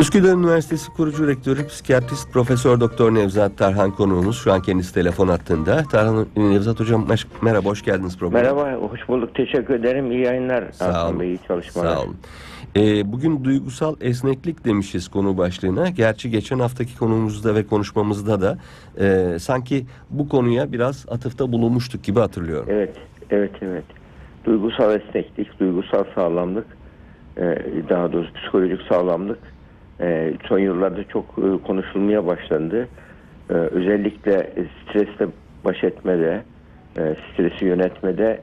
Üsküdar Üniversitesi kurucu rektörü psikiyatrist Profesör Doktor Nevzat Tarhan konuğumuz. Şu an kendisi telefon hattında. Tarhan Nevzat hocam merhaba hoş geldiniz programa. Merhaba, hoş bulduk. Teşekkür ederim. İyi yayınlar. Sağ olun. Bey, iyi çalışmalar. Sağ olun. Ee, bugün duygusal esneklik demişiz konu başlığına. Gerçi geçen haftaki konumuzda ve konuşmamızda da e, sanki bu konuya biraz atıfta bulunmuştuk gibi hatırlıyorum. Evet, evet, evet. Duygusal esneklik, duygusal sağlamlık, e, daha doğrusu psikolojik sağlamlık e, son yıllarda çok e, konuşulmaya başlandı. E, Özellikle stresle baş etmede, e, stresi yönetmede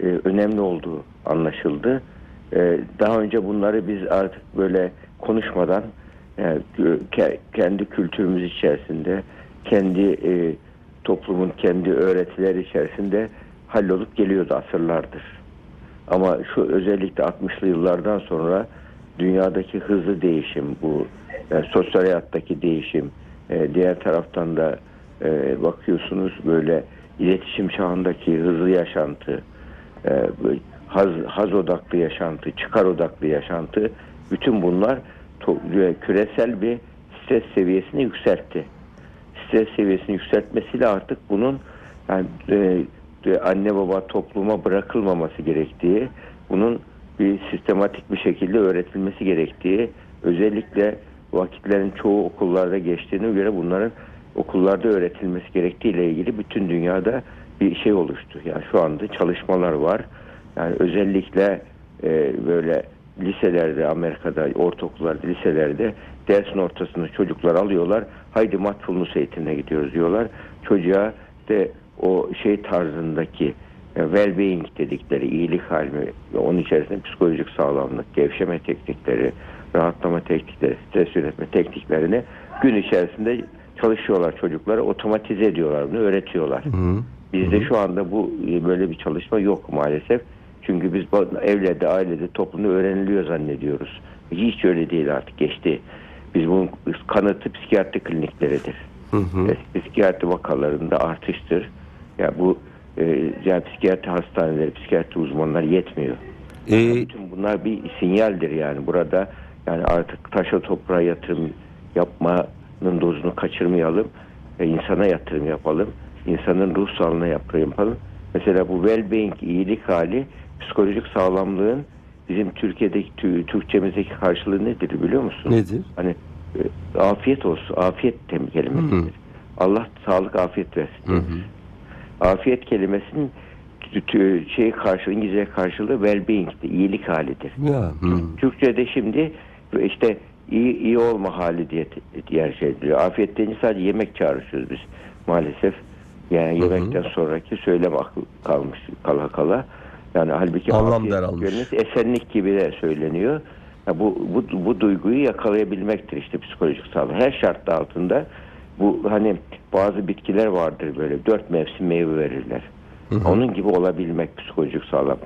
e, önemli olduğu anlaşıldı. E, Daha önce bunları biz artık böyle konuşmadan kendi kültürümüz içerisinde, kendi e, toplumun kendi öğretileri içerisinde hallolup geliyordu asırlardır. Ama şu özellikle 60'lı yıllardan sonra dünyadaki hızlı değişim, bu yani sosyal hayattaki değişim, e, diğer taraftan da e, bakıyorsunuz böyle iletişim çağındaki hızlı yaşantı, e, haz, haz odaklı yaşantı, çıkar odaklı yaşantı, bütün bunlar to- küresel bir stres seviyesini yükseltti. Stres seviyesini yükseltmesiyle artık bunun yani e, e, anne baba topluma bırakılmaması gerektiği, bunun bir sistematik bir şekilde öğretilmesi gerektiği, özellikle vakitlerin çoğu okullarda geçtiğine göre bunların okullarda öğretilmesi gerektiği ile ilgili bütün dünyada bir şey oluştu. Yani şu anda çalışmalar var. Yani özellikle e, böyle liselerde Amerika'da ortaokullarda liselerde dersin ortasında çocuklar alıyorlar. Haydi mindfulness eğitimine gidiyoruz diyorlar. Çocuğa de o şey tarzındaki well-being dedikleri iyilik hali ve onun içerisinde psikolojik sağlamlık, gevşeme teknikleri, rahatlama teknikleri, stres yönetme tekniklerini gün içerisinde çalışıyorlar çocuklara, otomatize ediyorlar bunu, öğretiyorlar. Hı. Bizde şu anda bu e, böyle bir çalışma yok maalesef. Çünkü biz evlerde, ailede, toplumda öğreniliyor zannediyoruz. Hiç öyle değil artık geçti. Biz bunun kanıtı psikiyatri klinikleridir. Hı hı. Psikiyatri vakalarında artıştır. Ya bu e, yani psikiyatri hastaneleri, psikiyatri uzmanları yetmiyor. Ee, Bütün bunlar bir sinyaldir yani. Burada yani artık taşa toprağa yatırım yapmanın dozunu kaçırmayalım. Ve insana yatırım yapalım. İnsanın ruh sağlığına yatırım yapalım. Mesela bu well-being iyilik hali psikolojik sağlamlığın bizim Türkiye'deki tü- Türkçemizdeki karşılığı nedir biliyor musun? nedir? Hani e, afiyet olsun. Afiyet kelimesidir. Hı hı. Allah sağlık afiyet versin. Hı hı. Afiyet kelimesinin şey karşılığı İngilizce karşılığı well-being'dir. iyilik halidir. Ya. Hı. Türkçe'de şimdi işte iyi, iyi olma hali diye diğer şey ediliyor. Afiyet deyince sadece yemek çağrışıyoruz biz maalesef. Yani Hı hı. yemekten sonraki söylem aklı kalmış kala kala. Yani halbuki Anlam daralmış. esenlik gibi de söyleniyor. Ya bu, bu, bu duyguyu yakalayabilmektir işte psikolojik sağlık. Her şartta altında bu hani bazı bitkiler vardır böyle dört mevsim meyve verirler. Hı hı. Onun gibi olabilmek psikolojik sağlam.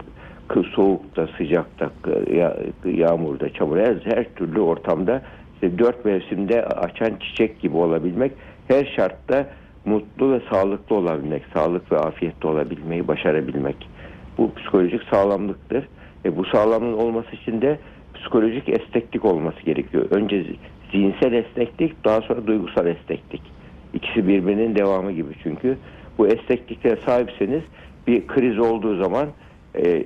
Kı- Soğukta, sıcakta, ya- yağmurda, çamur her, her türlü ortamda işte dört mevsimde açan çiçek gibi olabilmek her şartta mutlu ve sağlıklı olabilmek, sağlık ve afiyette olabilmeyi başarabilmek. Bu psikolojik sağlamlıktır. E bu sağlamlığın olması için de psikolojik esneklik olması gerekiyor. Önce zihinsel esneklik, daha sonra duygusal esneklik. İkisi birbirinin devamı gibi çünkü. Bu esnekliklere sahipseniz bir kriz olduğu zaman e,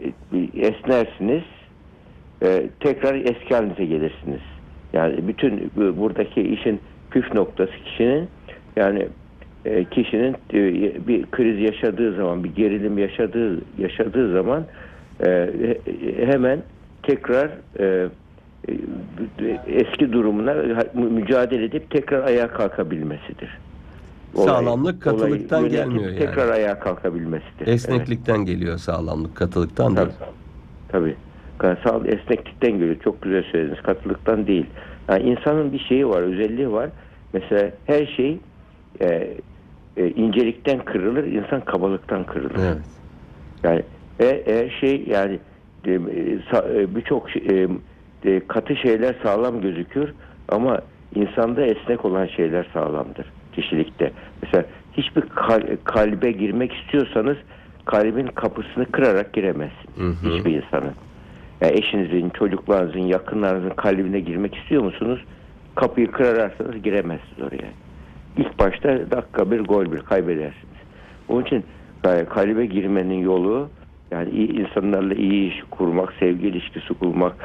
esnersiniz, e, tekrar eski halinize gelirsiniz. Yani bütün bu- buradaki işin püf noktası kişinin yani e, kişinin e, bir kriz yaşadığı zaman, bir gerilim yaşadığı yaşadığı zaman e, he- hemen tekrar e, eski durumuna mü- mücadele edip tekrar ayağa kalkabilmesidir. Sağlamlık katılıktan gelmiyor yani. Tekrar ayağa kalkabilmesidir. Evet. Esneklikten geliyor sağlamlık, katılıktan Tabii. değil. Tabii. Sağ esneklikten geliyor. Çok güzel söylediniz. Katılıktan değil. Yani insanın bir şeyi var, özelliği var. Mesela her şey e, e, incelikten kırılır, insan kabalıktan kırılır. Evet. Yani e, her şey yani e, e, birçok şey- e, e, katı şeyler sağlam gözükür ama insanda esnek olan şeyler sağlamdır kişilikte. Mesela hiçbir kal- kalbe girmek istiyorsanız kalbin kapısını kırarak giremezsiniz. Hı hı. Hiçbir insanın. Yani eşinizin, çocuklarınızın, yakınlarınızın kalbine girmek istiyor musunuz? Kapıyı kırarsanız giremezsiniz oraya. İlk başta dakika bir gol bir kaybedersiniz. Onun için e, kalbe girmenin yolu yani iyi insanlarla iyi iş kurmak, sevgi ilişkisi kurmak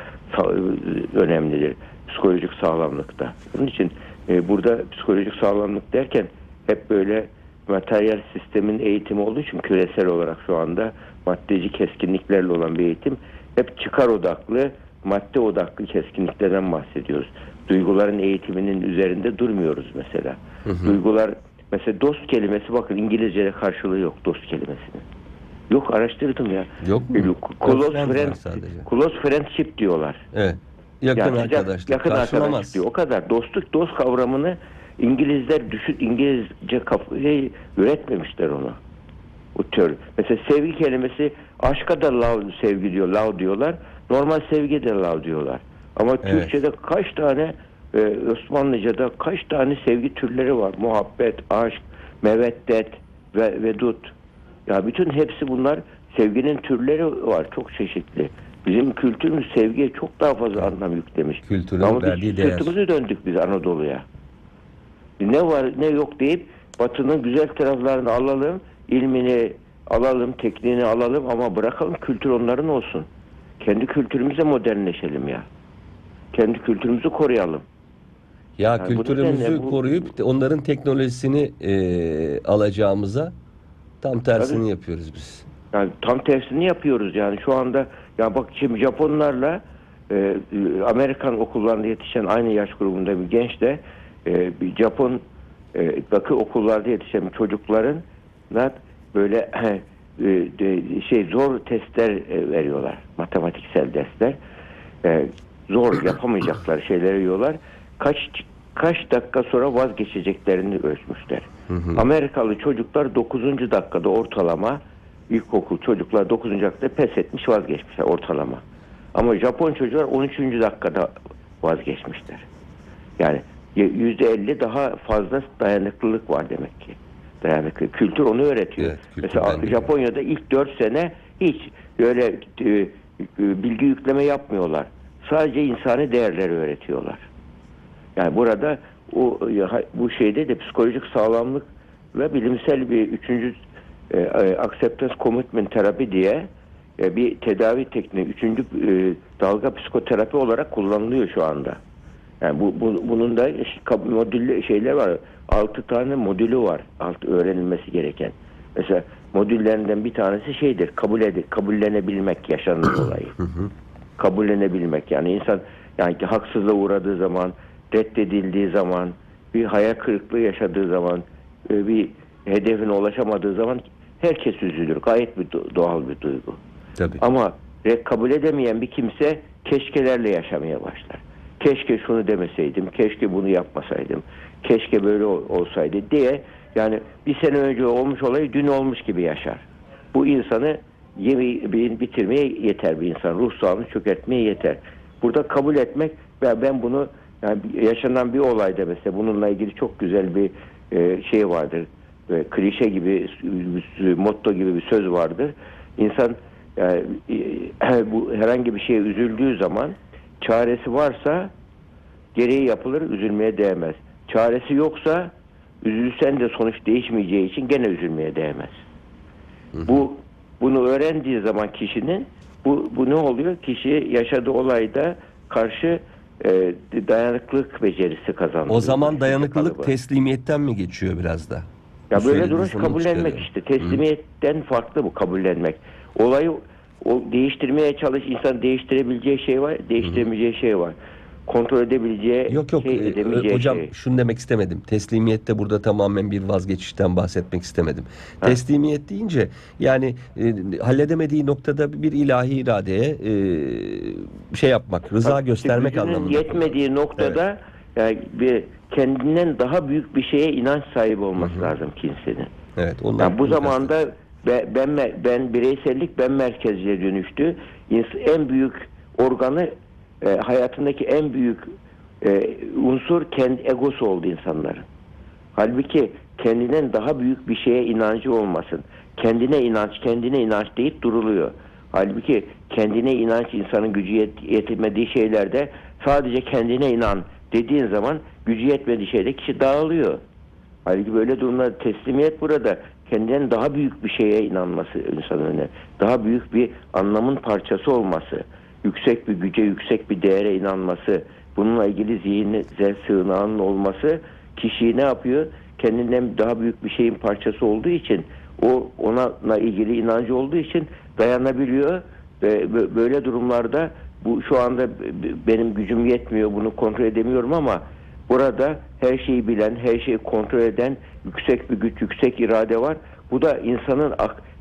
önemlidir. Psikolojik sağlamlıkta. Onun için e, burada psikolojik sağlamlık derken hep böyle materyal sistemin eğitimi olduğu için küresel olarak şu anda maddeci keskinliklerle olan bir eğitim hep çıkar odaklı, madde odaklı keskinliklerden bahsediyoruz. Duyguların eğitiminin üzerinde durmuyoruz mesela. Duygular mesela dost kelimesi bakın İngilizce'de karşılığı yok dost kelimesinin. Yok araştırdım ya. Yok mu? Close, Friend close friendship diyorlar. Evet. Yakın Yani arkadaşlık. Yakın arkadaşlık diyor. O kadar. Dostluk, dost kavramını İngilizler düşün, İngilizce kafayı üretmemişler onu. Bu tür. Mesela sevgi kelimesi aşka da love, sevgi diyor, love diyorlar. Normal sevgi de love diyorlar. Ama Evet. Türkçe'de kaç tane e, Osmanlıca'da kaç tane sevgi türleri var. Muhabbet, aşk, meveddet ve vedut. Ya bütün hepsi bunlar sevginin türleri var. Çok çeşitli. Bizim kültürümüz sevgiye çok daha fazla anlam yüklemiş. Kültürün Ama verdiği değer. sırtımızı döndük biz Anadolu'ya. Ne var ne yok deyip Batı'nın güzel taraflarını alalım, ilmini alalım, tekniğini alalım ama bırakalım kültür onların olsun. Kendi kültürümüze modernleşelim ya. Kendi kültürümüzü koruyalım. Ya Yani kültürümüzü bu- koruyup onların teknolojisini e, alacağımıza tam tersini Tabii. yapıyoruz biz. Yani tam tersini yapıyoruz yani şu anda ya bak şimdi Japonlarla e, Amerikan okullarında yetişen aynı yaş grubunda bir genç de e, bir Japon e, bakı okullarda yetişen çocukların böyle e, şey zor testler e, veriyorlar matematiksel dersler E, zor yapamayacakları şeyleri yiyorlar kaç kaç dakika sonra vazgeçeceklerini ölçmüşler. Amerikalı çocuklar 9. dakikada ortalama ilkokul çocuklar 9. dakikada pes etmiş vazgeçmişler ortalama. Ama Japon çocuklar 13. dakikada vazgeçmişler. Yani %50 daha fazla dayanıklılık var demek ki. Dayanıklı. Kültür onu öğretiyor. Evet, Mesela. Japonya'da ilk 4 sene hiç böyle e, e, bilgi yükleme yapmıyorlar. Sadece insani değerleri öğretiyorlar. Yani burada o bu şeyde de psikolojik sağlamlık ve bilimsel bir üçüncü e, e, acceptance commitment terapi diye e, bir tedavi tekniği üçüncü e, dalga psikoterapi olarak kullanılıyor şu anda. Yani bu, bu- bunun da modüllü şeyler var. Altı tane modülü var. Alt öğrenilmesi gereken. Mesela modüllerinden bir tanesi şeydir. Kabul edip kabullenebilmek yaşanan olayı kabullenebilmek. Yani insan yani ki haksızlığa uğradığı zaman, reddedildiği zaman, bir hayal kırıklığı yaşadığı zaman, e, bir hedefine ulaşamadığı zaman herkes üzülür. Gayet bir do- doğal bir duygu. Tabii. Ama kabul edemeyen bir kimse keşkelerle yaşamaya başlar. Keşke şunu demeseydim, keşke bunu yapmasaydım, keşke böyle ol- olsaydı diye yani bir sene önce olmuş olayı dün olmuş gibi yaşar. Bu insanı yemi, bi- bitirmeye yeter bir insan. Ruh sağlığını çökertmeye yeter. Burada kabul etmek ve ben bunu yani yaşanan bir olayda mesela bununla ilgili çok güzel bir e, şey vardır. E, klişe gibi, motto gibi bir söz vardır. İnsan yani, e, bu herhangi bir şeye üzüldüğü zaman çaresi varsa gereği yapılır, üzülmeye değmez. Çaresi yoksa üzülsen de sonuç değişmeyeceği için gene üzülmeye değmez. Bu bunu öğrendiği zaman kişinin bu, bu ne oluyor? Kişi yaşadığı olayda karşı e, dayanıklılık becerisi kazanıyor. O zaman dayanıklılık Kalıbı. teslimiyetten mi geçiyor biraz da? Ya Bu böyle duruş kabullenmek çıkarıyor. işte. Teslimiyetten farklı bu kabullenmek. Olayı o değiştirmeye çalış insan değiştirebileceği şey var, değiştiremeyeceği şey var. Kontrol edebileceği Yok yok şey, e, edemeyeceği hocam şey. şunu demek istemedim. Teslimiyette burada tamamen bir vazgeçişten bahsetmek istemedim. Teslimiyet deyince yani e, halledemediği noktada bir ilahi iradeye e, şey yapmak, rıza Bak, göstermek anlamında. yetmediği noktada yani bir kendinden daha büyük bir şeye inanç sahibi olması lazım kimsenin. Evet, onlar Yani bu zamanda be- ben me- ben bireysellik ben merkezliğe dönüştü. En büyük organı e, hayatındaki en büyük e, unsur kendi egosu oldu insanların. Halbuki kendinden daha büyük bir şeye inancı olmasın. Kendine inanç, kendine inanç deyip duruluyor. Halbuki kendine inanç insanın gücü yet- yetemediği şeylerde sadece kendine inan dediğin zaman gücü yetmediği şeyde kişi dağılıyor. Halbuki böyle durumda teslimiyet burada kendinden daha büyük bir şeye inanması insanın önüne. Daha büyük bir anlamın parçası olması. Yüksek bir güce, yüksek bir değere inanması. Bununla ilgili zihnize sığınağının olması kişiyi ne yapıyor? Kendinden daha büyük bir şeyin parçası olduğu için o ona ilgili inancı olduğu için dayanabiliyor ve bö- böyle durumlarda bu şu anda benim gücüm yetmiyor bunu kontrol edemiyorum ama burada her şeyi bilen, her şeyi kontrol eden yüksek bir güç, yüksek irade var. Bu da insanın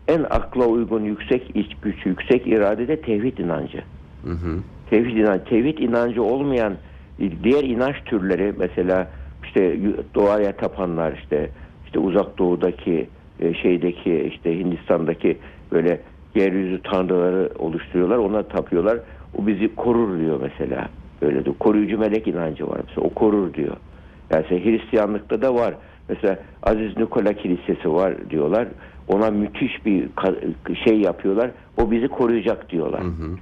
en akla uygun yüksek iç güç, yüksek irade de tevhid inancı. Hı hı. Tevhid inancı, tevhid inancı olmayan diğer inanç türleri mesela işte doğaya tapanlar işte işte uzak doğudaki e, şeydeki işte Hindistan'daki böyle yeryüzü tanrıları oluşturuyorlar ona tapıyorlar. O bizi korur diyor mesela. Öyle de koruyucu melek inancı var mesela o korur diyor. Yani mesela Hristiyanlıkta da var. Mesela Aziz Nikola Kilisesi var diyorlar. Ona müthiş bir şey yapıyorlar. O bizi koruyacak diyorlar. Hı hı.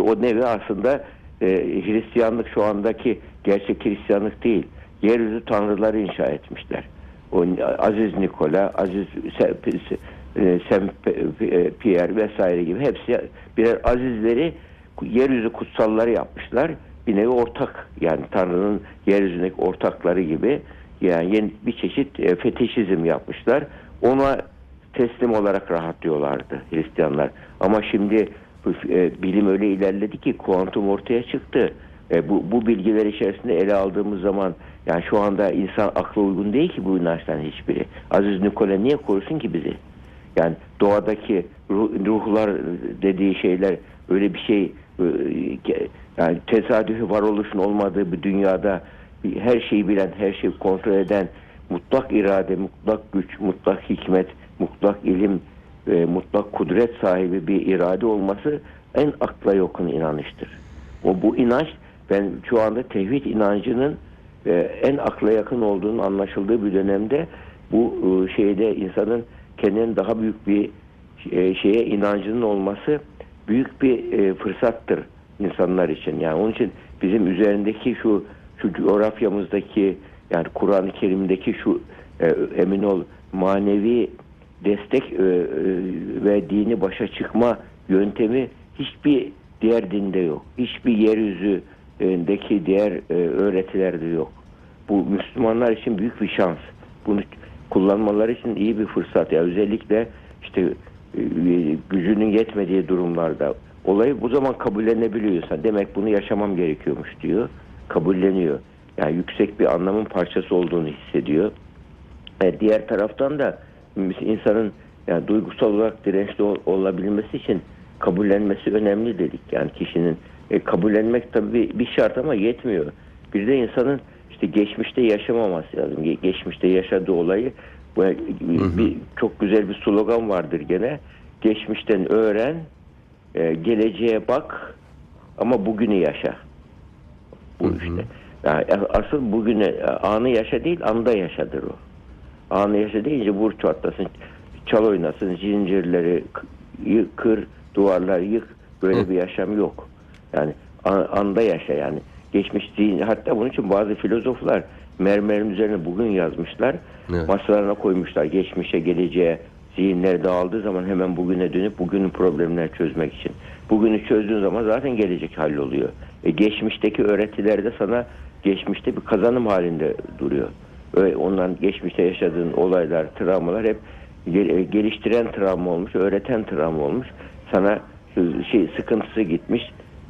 O nevi aslında e, Hristiyanlık şu andaki gerçek Hristiyanlık değil. Yeryüzü tanrıları inşa etmişler. O Aziz Nikola, Aziz Se- e, e, Pierre vesaire gibi hepsi birer azizleri yeryüzü kutsalları yapmışlar. Bir nevi ortak yani Tanrı'nın yeryüzündeki ortakları gibi yani yeni bir çeşit fetişizm yapmışlar. Ona teslim olarak rahatlıyorlardı Hristiyanlar. Ama şimdi bilim öyle ilerledi ki kuantum ortaya çıktı. E, bu, bu bilgiler içerisinde ele aldığımız zaman yani şu anda insan akla uygun değil ki bu inançların hiçbiri. Aziz Nikola niye korusun ki bizi? Yani doğadaki ruh, ruhlar dediği şeyler öyle bir şey e, yani tesadüfi varoluşun olmadığı bir dünyada her şeyi bilen, her şeyi kontrol eden mutlak irade, mutlak güç, mutlak hikmet, mutlak ilim, e, mutlak kudret sahibi bir irade olması en akla yakın inanıştır. O bu inanç ben şu anda tevhid inancının e, en akla yakın olduğunun anlaşıldığı bir dönemde bu e, şeyde insanın kendinin daha büyük bir e, şeye inancının olması büyük bir e, fırsattır insanlar için. Yani onun için bizim üzerindeki şu şu coğrafyamızdaki yani Kur'an-ı Kerim'deki şu e, emin ol manevi destek e, e, ve dini başa çıkma yöntemi hiçbir diğer dinde yok. Hiçbir yeryüzündeki diğer e, öğretilerde yok. Bu Müslümanlar için büyük bir şans. Bunu kullanmaları için iyi bir fırsat. Ya özellikle işte gücünün yetmediği durumlarda olayı bu zaman kabullenebiliyor insan. Demek bunu yaşamam gerekiyormuş diyor. Kabulleniyor. Yani yüksek bir anlamın parçası olduğunu hissediyor. E, diğer taraftan da insanın yani duygusal olarak dirençli ol- olabilmesi için kabullenmesi önemli dedik. Yani kişinin e, kabullenmek tabii bir, bir şart ama yetmiyor. Bir de insanın işte geçmişte yaşamaması lazım. Ge- geçmişte yaşadığı olayı bu bir, çok güzel bir slogan vardır gene. Geçmişten öğren, e, geleceğe bak ama bugünü yaşa. Bu Hı hı. işte. Yani asıl bugünü e, anı yaşa değil anda yaşadır o. Anı yaşa deyince vur çatlasın, çal oynasın, zincirleri yık, kır, duvarlar yık. Böyle Hı. bir yaşam yok. Yani an- anda yaşa yani. Geçmiş zihin, hatta bunun için bazı filozoflar mermerin üzerine bugün yazmışlar. Evet. Masalarına koymuşlar. Geçmişe, geleceğe zihinler dağıldığı zaman hemen bugüne dönüp bugünün problemlerini çözmek için. Bugünü çözdüğün zaman zaten gelecek halloluyor. E, geçmişteki öğretiler de sana geçmişte bir kazanım halinde duruyor. Öyle, ondan geçmişte yaşadığın olaylar, travmalar hep e, geliştiren travma olmuş, öğreten travma olmuş. Sana şey sıkıntısı gitmiş,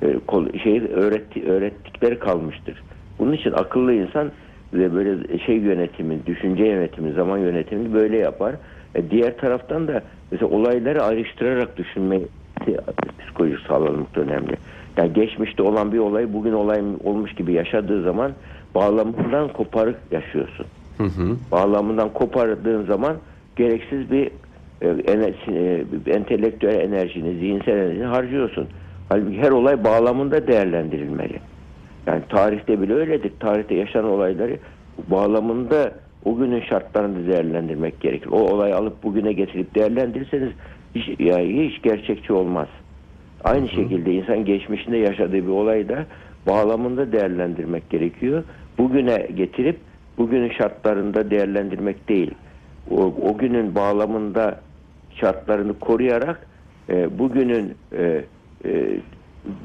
e, şey öğretti, öğrettikleri kalmıştır. Bunun için akıllı insan ve böyle şey yönetimi, düşünce yönetimi, zaman yönetimini böyle yapar. E, diğer taraftan da mesela olayları ayrıştırarak düşünme psikolojik sağlamlık önemli. Yani geçmişte olan bir olay bugün olay olmuş gibi yaşadığı zaman bağlamından koparık yaşıyorsun. Hı hı. Bağlamından kopardığın zaman gereksiz bir e, e, entelektüel enerjini, zihinsel enerjini harcıyorsun. Halbuki her olay bağlamında değerlendirilmeli. Yani tarihte bile öyledir. Tarihte yaşanan olayları bağlamında o günün şartlarını değerlendirmek gerekir. O olayı alıp bugüne getirip değerlendirirseniz hiç, yani hiç gerçekçi olmaz. Aynı şekilde insan geçmişinde yaşadığı bir olayda bağlamında değerlendirmek gerekiyor. Bugüne getirip bugünün şartlarında değerlendirmek değil. O, o günün bağlamında şartlarını koruyarak e, bugünün e, e,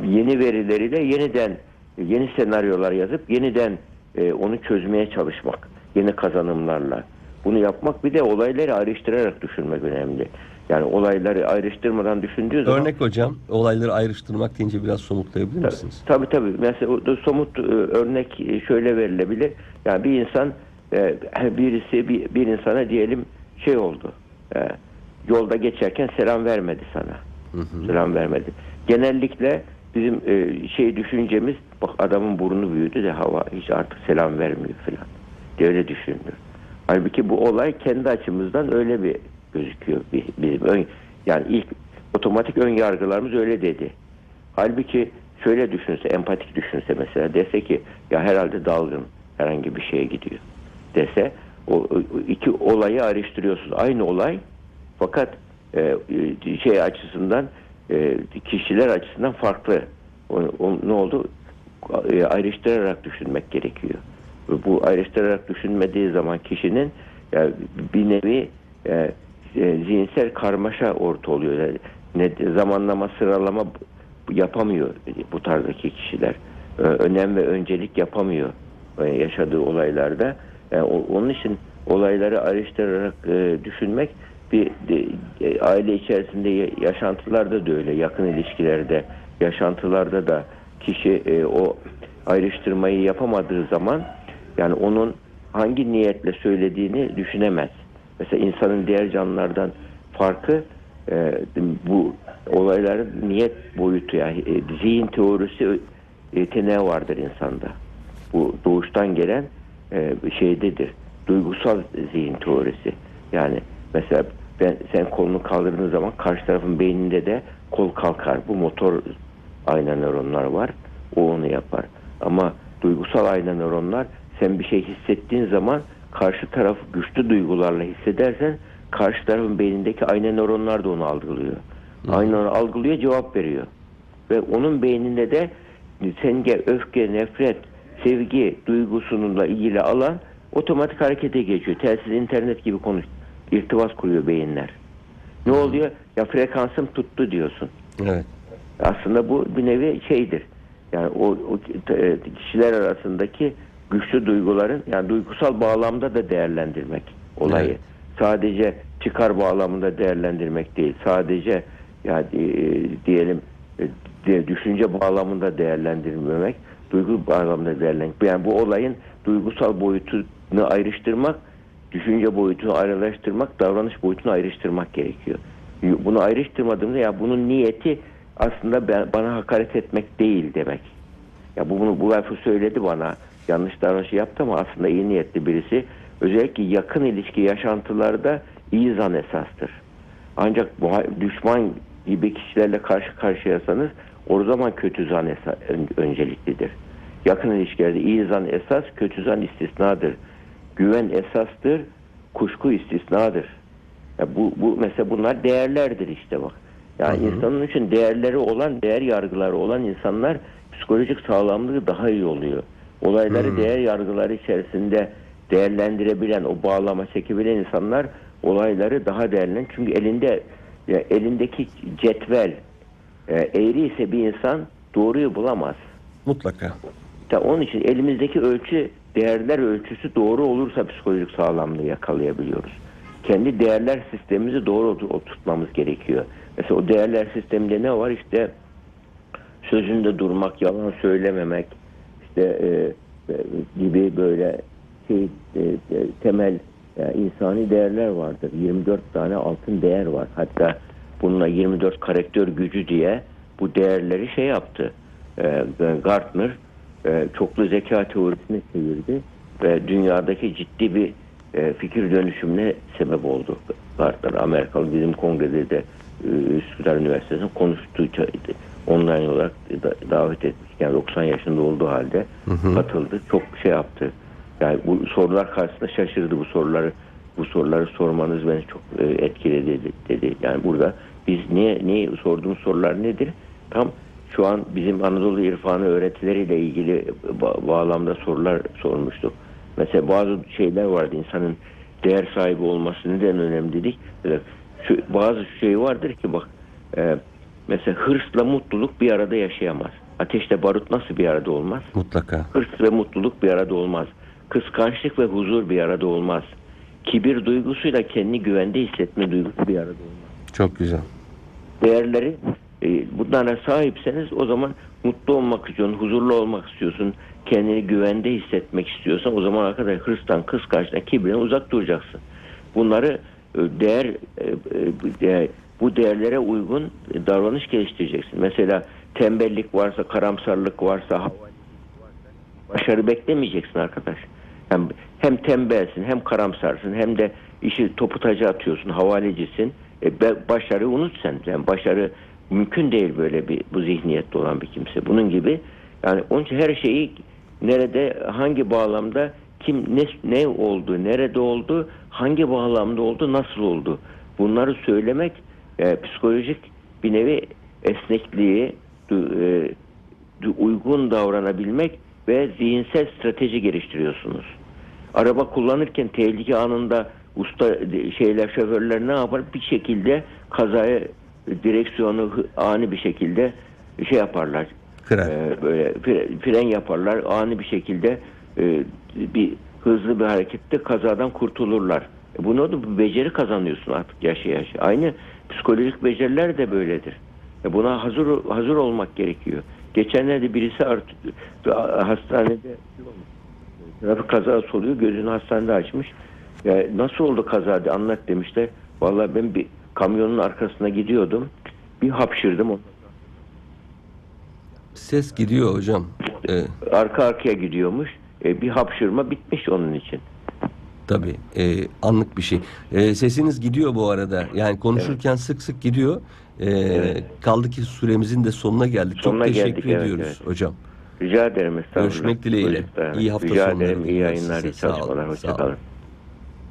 yeni verileriyle yeniden yeni senaryolar yazıp yeniden e, onu çözmeye çalışmak. Yeni kazanımlarla. Bunu yapmak bir de olayları ayrıştırarak düşünmek önemli. Yani olayları ayrıştırmadan düşündüğü zaman Örnek hocam, olayları ayrıştırmak deyince biraz somutlayabilir misiniz? Tabii tabii. Mesela somut e, örnek e, şöyle verilebilir. Yani bir insan e, birisi bir, bir insana diyelim şey oldu. Yolda geçerken selam vermedi sana. Selam vermedi. Genellikle bizim şey düşüncemiz bak adamın burnu büyüdü de hava hiç artık selam vermiyor falan. diye öyle düşünülür. Halbuki bu olay kendi açımızdan öyle bir gözüküyor. Bi- Bizim ön, yani ilk otomatik ön yargılarımız öyle dedi. Halbuki şöyle düşünse, empatik düşünse mesela dese ki ya herhalde dalgın herhangi bir şeye gidiyor dese o, iki olayı ayrıştırıyorsunuz. Aynı olay fakat e, e, şey açısından e, kişiler açısından farklı. O, o- ne oldu? E, ayrıştırarak düşünmek gerekiyor. Bu ayrıştırarak düşünmediği zaman kişinin yani bir nevi e, zihinsel karmaşa orta oluyor. Yani ne, zamanlama, sıralama yapamıyor bu tarzdaki kişiler. Ee, önem ve öncelik yapamıyor e, yaşadığı olaylarda. Yani onun için olayları ayrıştırarak e, düşünmek bir e, aile içerisinde ya- yaşantılarda da öyle, yakın ilişkilerde, yaşantılarda da kişi e, o ayrıştırmayı yapamadığı zaman yani onun hangi niyetle söylediğini düşünemez. Mesela insanın diğer canlılardan farkı e, bu olayların niyet boyutu yani e, zihin teorisi e, yeteneği vardır insanda. Bu doğuştan gelen e, şeydedir. Duygusal zihin teorisi. Yani mesela ben sen kolunu kaldırdığın zaman karşı tarafın beyninde de kol kalkar. Bu motor ayna nöronlar var. O onu yapar. Ama duygusal ayna nöronlar sen bir şey hissettiğin zaman karşı tarafı güçlü duygularla hissedersen karşı tarafın beynindeki ayna nöronlar da onu algılıyor. Ayna onu algılıyor cevap veriyor. Ve onun beyninde de senge, öfke, nefret, sevgi duygusununla ilgili alan otomatik harekete geçiyor. Telsiz internet gibi konuş, irtibas kuruyor beyinler. Ne oluyor? Ya frekansım tuttu diyorsun. Evet. Aslında bu bir nevi şeydir. Yani o, o e, kişiler arasındaki güçlü duyguların yani duygusal bağlamda da değerlendirmek olayı. Evet. Sadece çıkar bağlamında değerlendirmek değil. Sadece yani e, diyelim e, düşünce bağlamında değerlendirmemek, duygu bağlamında değerlendirmek. Yani bu olayın duygusal boyutunu ayrıştırmak, düşünce boyutunu ayrıştırmak, davranış boyutunu ayrıştırmak gerekiyor. Bunu ayrıştırmadığımda ya bunun niyeti aslında ben, bana hakaret etmek değil demek. Ya bu bunu bu lafı söyledi bana. Yanlış davranış yaptı ama aslında iyi niyetli birisi. Özellikle yakın ilişki yaşantılarda iyi zan esastır. Ancak düşman gibi kişilerle karşı karşıyasanız o zaman kötü zan önceliklidir. Yakın ilişkilerde iyi zan esas, kötü zan istisnadır. Güven esastır, kuşku istisnadır. Ya bu, bu mesela bunlar değerlerdir işte bak. Yani insanın için değerleri olan, değer yargıları olan insanlar psikolojik sağlamlığı daha iyi oluyor. Olayları değer yargıları içerisinde değerlendirebilen, o bağlama çekebilen insanlar olayları daha değerlen. Çünkü elinde ya elindeki cetvel e, eğri ise bir insan doğruyu bulamaz. Mutlaka. Ta onun için elimizdeki ölçü değerler ölçüsü doğru olursa psikolojik sağlamlığı yakalayabiliyoruz. Kendi değerler sistemimizi doğru ot- oturtmamız gerekiyor. Mesela o değerler sisteminde ne var? İşte sözünde durmak, yalan söylememek, işte e, e, gibi böyle şey e, e, temel e, insani değerler vardır. 24 tane altın değer var. Hatta bununla 24 karakter gücü diye bu değerleri şey yaptı. E, Gartner e, çoklu zeka teorisine çevirdi ve dünyadaki ciddi bir e, fikir dönüşümüne sebep oldu. Gartner Amerikalı bizim kongrede de e, Üsküdar Üniversitesi'nin konuştuğu online olarak da- davet etmiş. Yani 90 yaşında olduğu halde katıldı. Çok şey yaptı. Yani bu sorular karşısında şaşırdı bu soruları. Bu soruları sormanız beni çok e, etkiledi dedi. Yani burada biz niye niye sorduğumuz sorular nedir? Tam şu an bizim Anadolu İrfanı öğretileriyle ilgili ba- bağlamda sorular sormuştuk. Mesela bazı şeyler vardı insanın değer sahibi olması neden önemli dedik. Mesela şu, bazı şey vardır ki bak e, mesela hırsla mutluluk bir arada yaşayamaz. Ateşle barut nasıl bir arada olmaz? Mutlaka. Hırs ve mutluluk bir arada olmaz. Kıskançlık ve huzur bir arada olmaz. Kibir duygusuyla kendini güvende hissetme duygusu bir arada olmaz. Çok güzel. Değerleri e, bunlara sahipseniz o zaman mutlu olmak istiyorsun, huzurlu olmak istiyorsun, kendini güvende hissetmek istiyorsan o zaman arkadaş hırstan, kıskançlıktan, kibirden uzak duracaksın. Bunları e, değer değer- bu değerlere uygun davranış geliştireceksin. Mesela tembellik varsa, karamsarlık varsa, başarı beklemeyeceksin arkadaş. Hem, hem tembelsin, hem karamsarsın, hem de işi topu taca atıyorsun, havalecisin. E, başarı unut sen. Yani başarı mümkün değil böyle bir bu zihniyette olan bir kimse. Bunun gibi yani onun için her şeyi nerede, hangi bağlamda kim ne ne oldu, nerede oldu, hangi bağlamda oldu, nasıl oldu? Bunları söylemek e, psikolojik bir nevi esnekliği, uygun davranabilmek ve zihinsel strateji geliştiriyorsunuz. Araba kullanırken tehlike anında usta şeyler şoförler ne yapar? Bir şekilde kazaya direksiyonu ani bir şekilde şey yaparlar. Kırar. Ee, böyle fre- fren yaparlar. Ani bir şekilde e, bir hızlı bir harekette kazadan kurtulurlar. E bunu da beceri kazanıyorsun artık yaşa yaşa. Aynı psikolojik beceriler de böyledir. E buna hazır hazır olmak gerekiyor. Geçenlerde birisi artık hastanede trafik kazası oluyor. Gözünü hastanede açmış. Ya nasıl oldu kaza diye anlat demişler. Vallahi ben bir kamyonun arkasına gidiyordum. Bir hapşırdım. Ses gidiyor hocam. Ee, Arka arkaya gidiyormuş. E, bir hapşırma bitmiş onun için. tabii. Ee, anlık bir şey. Ee, sesiniz gidiyor bu arada. Yani konuşurken sık sık gidiyor. Ee, Evet. Kaldı ki süremizin de sonuna geldik. Sonuna Çok teşekkür geldik, evet, ediyoruz evet. hocam. Rica ederim. Görüşmek dileğiyle. Çocuklar, İyi hafta Rica sonları ederim. İyi yayınlar, iyi çalışmalar. Hoşçakalın.